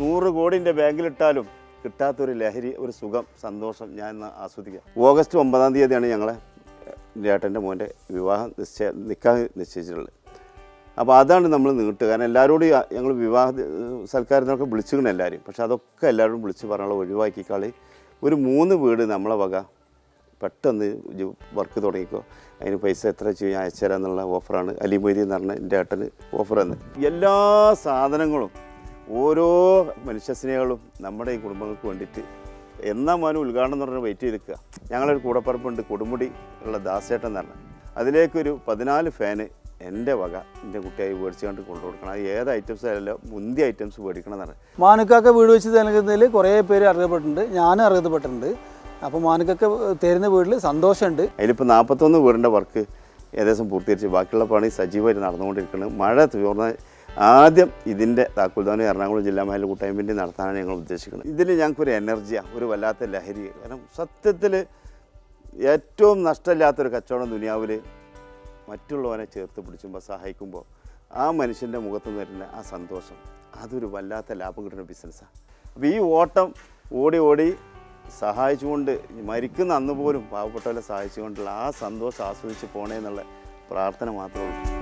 നൂറ് കോടിന്റെ ബാങ്കിലിട്ടാലും കിട്ടാത്തൊരു ലഹരി ഒരു സുഖം സന്തോഷം ഞാൻ ഇന്ന് ആസ്വദിക്കാം. ഓഗസ്റ്റ് ഒമ്പതാം തീയതിയാണ് ഞങ്ങളെ ഏട്ടന്റെ മോന്റെ വിവാഹം നിശ്ചയ നിൽക്കാൻ നിശ്ചയിച്ചിട്ടുള്ളത്. അപ്പോൾ അതാണ് നമ്മൾ നീട്ടുക. കാരണം എല്ലാവരോടും ഞങ്ങൾ വിവാഹ സൽക്കാരത്തിനൊക്കെ വിളിച്ചിരിക്കണം എല്ലാവരും. പക്ഷേ അതൊക്കെ എല്ലാവരും വിളിച്ച് പറഞ്ഞുള്ള ഒഴിവാക്കിക്കളി ഒരു മൂന്ന് വീട് നമ്മളെ വക പെട്ടെന്ന് വർക്ക് തുടങ്ങിക്കോ. അതിന് പൈസ എത്ര ചെയ്യും അയച്ചു തരാമെന്നുള്ള ഓഫറാണ്. അലിമൊരി എന്ന് പറഞ്ഞ എന്റെ ഏട്ടന് ഓഫർ തന്നെ എല്ലാ സാധനങ്ങളും ഓരോ മനുഷ്യസ്നേഹങ്ങളും നമ്മുടെ ഈ കുടുംബങ്ങൾക്ക് വേണ്ടിയിട്ട്. എന്നാ മോനും ഉദ്ഘാടനം എന്ന് പറഞ്ഞാൽ വെയിറ്റ് ചെയ്ത് നിൽക്കുക ഞങ്ങളൊരു കൂടപ്പറപ്പുണ്ട് കൊടുമുടി ഉള്ള ദാസേട്ടൻ എന്ന് പറഞ്ഞാൽ അതിലേക്കൊരു പതിനാല് ഫാന് എന്റെ വക എന്റെ കുട്ടിയായി മേടിച്ചുകൊണ്ട് കൊണ്ടു കൊടുക്കണം. അത് ഏത് ഐറ്റംസ് ആയാലും മുന്തിയ ഐറ്റംസ് മേടിക്കണം എന്നാണ്. മാനുക്കാക്ക വീട് വെച്ച് നൽകുന്നതിൽ കുറേ പേര് അർഹതപ്പെട്ടിട്ടുണ്ട്. ഞാനും അർഹതപ്പെട്ടിട്ടുണ്ട്. അപ്പോൾ മാനുക്കൊക്കെ തരുന്ന വീട്ടിൽ സന്തോഷമുണ്ട്. അതിലിപ്പോൾ നാൽപ്പത്തൊന്ന് വീടിന്റെ വർക്ക് ഏകദേശം പൂർത്തീകരിച്ച്. ബാക്കിയുള്ള പണി സജീവമായിട്ട് നടന്നുകൊണ്ടിരിക്കുന്നത് മഴ തീർന്ന ആദ്യം ഇതിന്റെ താക്കോൽദാനം എറണാകുളം ജില്ലാ മേഖല കൂട്ടായ്മേന്റെ നടത്താനാണ് ഞങ്ങൾ ഉദ്ദേശിക്കുന്നത്. ഇതിൽ ഞങ്ങൾക്കൊരു എനർജിയാണ് ഒരു വല്ലാത്ത ലഹരി. കാരണം സത്യത്തിൽ ഏറ്റവും നഷ്ടമില്ലാത്തൊരു കച്ചവടം ദുനിയാവിൽ മറ്റുള്ളവനെ ചേർത്ത് പിടിച്ചുമ്പോൾ സഹായിക്കുമ്പോൾ ആ മനുഷ്യന്റെ മുഖത്ത് വരുന്ന ആ സന്തോഷം അതൊരു വല്ലാത്ത ലാഭം കിട്ടുന്ന ബിസിനസ്സാണ് അപ്പോൾ ഈ ഓട്ടം ഓടി ഓടി സഹായിച്ചുകൊണ്ട് മരിക്കുന്ന അന്ന് പോലും പാവപ്പെട്ടവരെ സഹായിച്ചുകൊണ്ടുള്ള ആ സന്തോഷം ആസ്വദിച്ച് പോണേ എന്നുള്ള പ്രാർത്ഥന മാത്രമേ ഉള്ളൂ.